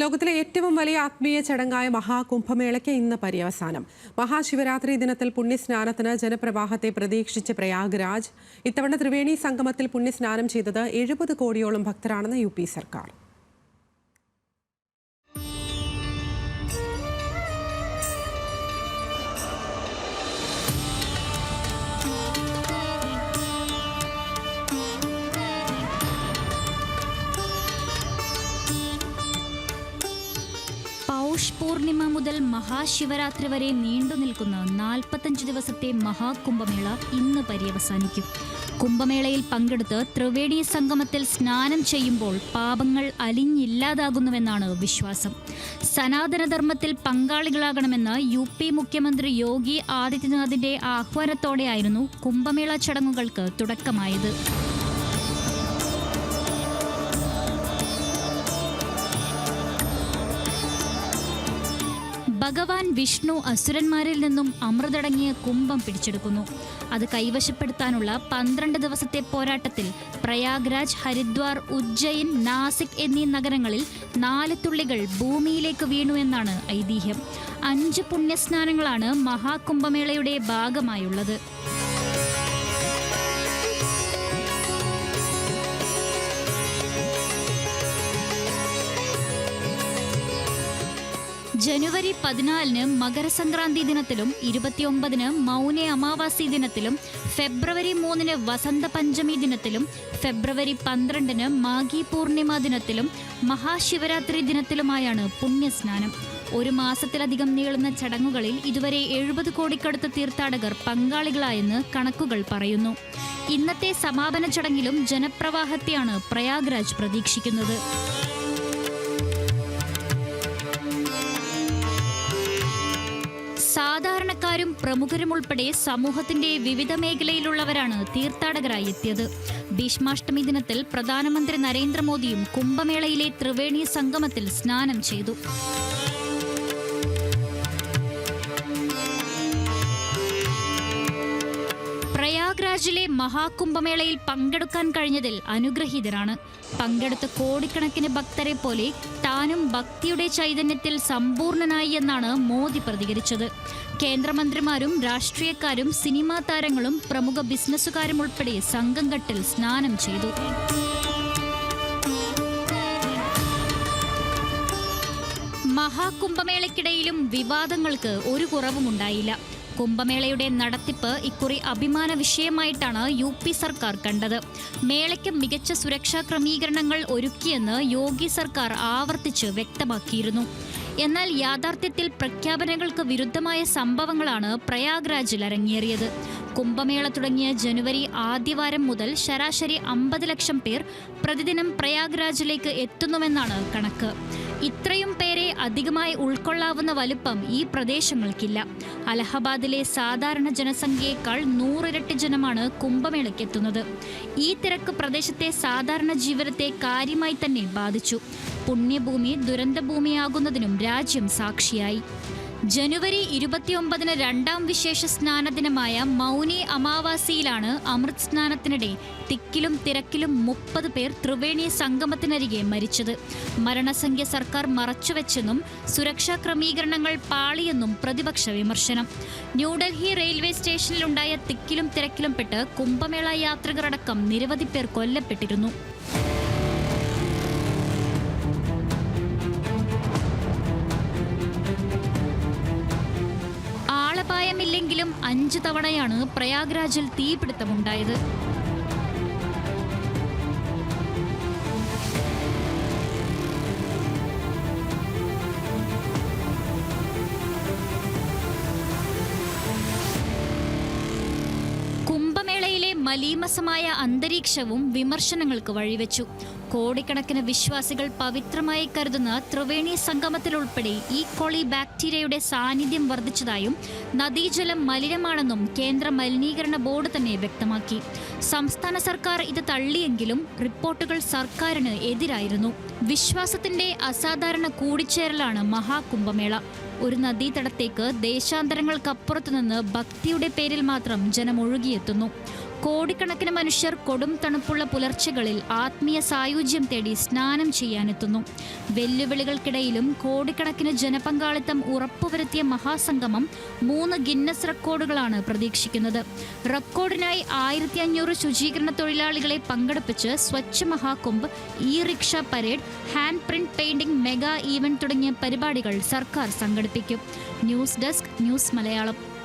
ലോകത്തിലെ ഏറ്റവും വലിയ ആത്മീയ ചടങ്ങായ മഹാകുംഭമേളയ്ക്ക് ഇന്ന് പര്യവസാനം. മഹാശിവരാത്രി ദിനത്തിൽ പുണ്യസ്നാനത്തിന് ജനപ്രവാഹത്തെ പ്രതീക്ഷിച്ച് പ്രയാഗ്രാജ്. ഇത്തവണ ത്രിവേണി സംഗമത്തിൽ പുണ്യസ്നാനം ചെയ്തത് എഴുപത് കോടിയോളം ഭക്തരാണെന്ന് യു സർക്കാർ. പൗഷ് പൂർണിമ മുതൽ മഹാശിവരാത്രി വരെ നീണ്ടു നിൽക്കുന്ന നാൽപ്പത്തഞ്ച് ദിവസത്തെ മഹാകുംഭമേള ഇന്ന് പര്യവസാനിക്കും. കുംഭമേളയിൽ പങ്കെടുത്ത് ത്രിവേണി സംഗമത്തിൽ സ്നാനം ചെയ്യുമ്പോൾ പാപങ്ങൾ അലിഞ്ഞില്ലാതാകുന്നുവെന്നാണ് വിശ്വാസം. സനാതനധർമ്മത്തിൽ പങ്കാളികളാകണമെന്ന് യു പി മുഖ്യമന്ത്രി യോഗി ആദിത്യനാഥിന്റെ ആഹ്വാനത്തോടെയായിരുന്നു കുംഭമേള ചടങ്ങുകൾക്ക് തുടക്കമായത്. ഭഗവാൻ വിഷ്ണു അസുരന്മാരിൽ നിന്നും അമൃതടങ്ങിയ കുംഭം പിടിച്ചെടുക്കുന്നു. അത് കൈവശപ്പെടുത്താനുള്ള പന്ത്രണ്ട് ദിവസത്തെ പോരാട്ടത്തിൽ പ്രയാഗ്രാജ് ഹരിദ്വാർ ഉജ്ജയിൻ നാസിക് എന്നീ നഗരങ്ങളിൽ നാല് തുള്ളികൾ ഭൂമിയിലേക്ക് വീണു എന്നാണ് ഐതിഹ്യം. അഞ്ച് പുണ്യസ്നാനങ്ങളാണ് മഹാകുംഭമേളയുടെ ഭാഗമായുള്ളത്. ജനുവരി പതിനാലിന് മകരസംക്രാന്തി ദിനത്തിലും ഇരുപത്തിയൊമ്പതിന് മൗന അമാവാസി ദിനത്തിലും ഫെബ്രുവരി മൂന്നിന് വസന്ത പഞ്ചമി ദിനത്തിലും ഫെബ്രുവരി പന്ത്രണ്ടിന് മാഘി പൂർണിമ ദിനത്തിലും മഹാശിവരാത്രി ദിനത്തിലുമായാണ് പുണ്യസ്നാനം. ഒരു മാസത്തിലധികം നീളുന്ന ചടങ്ങുകളിൽ ഇതുവരെ എഴുപത് കോടിക്കടുത്ത തീർത്ഥാടകർ പങ്കാളികളായെന്ന് കണക്കുകൾ പറയുന്നു. ഇന്നത്തെ സമാപന ചടങ്ങിലും ജനപ്രവാഹത്തെയാണ് പ്രയാഗ്രാജ് പ്രതീക്ഷിക്കുന്നത്. സാധാരണക്കാരും പ്രമുഖരും ഉൾപ്പെടെ സമൂഹത്തിന്റെ വിവിധ മേഖലയിലുള്ളവരാണ് തീർത്ഥാടകരായി എത്തിയത്. ഭീഷ്മാഷ്ടമി ദിനത്തിൽ പ്രധാനമന്ത്രി നരേന്ദ്രമോദിയും കുംഭമേളയിലെ ത്രിവേണി സംഗമത്തിൽ സ്നാനം ചെയ്തു. പ്രയാഗ്രാജിലെ മഹാകുംഭമേളയിൽ പങ്കെടുക്കാൻ കഴിഞ്ഞതിൽ അനുഗ്രഹീതരാണ്. പങ്കെടുത്ത കോടിക്കണക്കിന് ഭക്തരെ പോലെ താനും ഭക്തിയുടെ ചൈതന്യത്തിൽ സമ്പൂർണനായി എന്നാണ് മോദി പ്രതികരിച്ചത്. കേന്ദ്രമന്ത്രിമാരും രാഷ്ട്രീയക്കാരും സിനിമാ താരങ്ങളും പ്രമുഖ ബിസിനസ്സുകാരും ഉൾപ്പെടെ സംഘം കെട്ടിൽ സ്നാനം ചെയ്തു. മഹാകുംഭമേളയ്ക്കിടയിലും വിവാദങ്ങൾക്ക് ഒരു കുറവുമുണ്ടായില്ല. കുംഭമേളയുടെ നടത്തിപ്പ് ഇക്കുറി അഭിമാന വിഷയമായിട്ടാണ് യു പി സർക്കാർ കണ്ടത്. മേളയ്ക്ക് മികച്ച സുരക്ഷാ ക്രമീകരണങ്ങൾ ഒരുക്കിയെന്ന് യോഗി സർക്കാർ ആവർത്തിച്ച് വ്യക്തമാക്കിയിരുന്നു. എന്നാൽ യാഥാർത്ഥ്യത്തിൽ പ്രഖ്യാപനങ്ങൾക്ക് വിരുദ്ധമായ സംഭവങ്ങളാണ് പ്രയാഗ്രാജിൽ അരങ്ങേറിയത്. കുംഭമേള തുടങ്ങിയ ജനുവരി ആദ്യവാരം മുതൽ ശരാശരി അമ്പത് ലക്ഷം പേർ പ്രതിദിനം പ്രയാഗ്രാജിലേക്ക് എത്തുന്നുവെന്നാണ് കണക്ക്. ഇത്രയും പേരെ അധികമായി ഉൾക്കൊള്ളാവുന്ന വലുപ്പം ഈ പ്രദേശങ്ങൾക്കില്ല. അലഹബാദിലെ സാധാരണ ജനസംഖ്യയേക്കാൾ നൂറിരട്ടി ജനമാണ് കുംഭമേളയ്ക്ക് എത്തുന്നത്. ഈ തിരക്ക് പ്രദേശത്തെ സാധാരണ ജീവിതത്തെ കാര്യമായി തന്നെ ബാധിച്ചു. പുണ്യഭൂമി ദുരന്തഭൂമിയാകുന്നതിനും രാജ്യം സാക്ഷിയായി. ജനുവരി ഇരുപത്തിയൊമ്പതിന് രണ്ടാം വിശേഷ സ്നാന ദിനമായ മൗനി അമാവാസിയിലാണ് അമൃത് സ്നാനത്തിനിടെ തിക്കിലും തിരക്കിലും മുപ്പത് പേർ ത്രിവേണി സംഗമത്തിനരികെ മരിച്ചത്. മരണസംഖ്യ സർക്കാർ മറച്ചുവെച്ചെന്നും സുരക്ഷാ ക്രമീകരണങ്ങൾ പാളിയെന്നും പ്രതിപക്ഷ വിമർശനം. ന്യൂഡൽഹി റെയിൽവേ സ്റ്റേഷനിലുണ്ടായ തിക്കിലും തിരക്കിലും പെട്ട് കുംഭമേള യാത്രികരടക്കം നിരവധി പേർ കൊല്ലപ്പെട്ടിരുന്നു. ആളപായമില്ലെങ്കിലും അഞ്ച് തവണയാണ് പ്രയാഗ്രാജിൽ തീപിടുത്തമുണ്ടായത്. മലീമസമായ അന്തരീക്ഷവും വിമർശനങ്ങൾക്ക് വഴിവെച്ചു. കോടിക്കണക്കിന് വിശ്വാസികൾ പവിത്രമായി കരുതുന്ന ത്രിവേണി സംഗമത്തിലുൾപ്പെടെ ഈ കോളി ബാക്ടീരിയയുടെ സാന്നിധ്യം വർദ്ധിച്ചതായും നദീജലം മലിനമാണെന്നും കേന്ദ്ര മലിനീകരണ ബോർഡ് തന്നെ വ്യക്തമാക്കി. സംസ്ഥാന സർക്കാർ ഇത് തള്ളിയെങ്കിലും റിപ്പോർട്ടുകൾ സർക്കാരിന് എതിരായിരുന്നു. വിശ്വാസത്തിന്റെ അസാധാരണ കൂടിച്ചേരലാണ് മഹാകുംഭമേള. ഒരു നദീതടത്തേക്ക് ദേശാന്തരങ്ങൾക്കപ്പുറത്തു നിന്ന് ഭക്തിയുടെ പേരിൽ മാത്രം ജനം ഒഴുകിയെത്തുന്നു കോടിക്കണക്കിന് മനുഷ്യർ കൊടും തണുപ്പുള്ള പുലർച്ചകളിൽ ആത്മീയ സായുജ്യം തേടി സ്നാനം ചെയ്യാനെത്തുന്നു. വെല്ലുവിളികൾക്കിടയിലും കോടിക്കണക്കിന് ജനപങ്കാളിത്തം ഉറപ്പുവരുത്തിയ മഹാസംഗമം മൂന്ന് ഗിന്നസ് റെക്കോർഡുകളാണ് പ്രതീക്ഷിക്കുന്നത്. റെക്കോർഡിനായി ആയിരത്തി അഞ്ഞൂറ് ശുചീകരണ തൊഴിലാളികളെ പങ്കെടുപ്പിച്ച് Swachh Mahakumbh e rickshaw parade hand print painting mega event തുടങ്ങിയ പരിപാടികൾ സർക്കാർ സംഘടിപ്പിക്കും. News desk news Malayalam.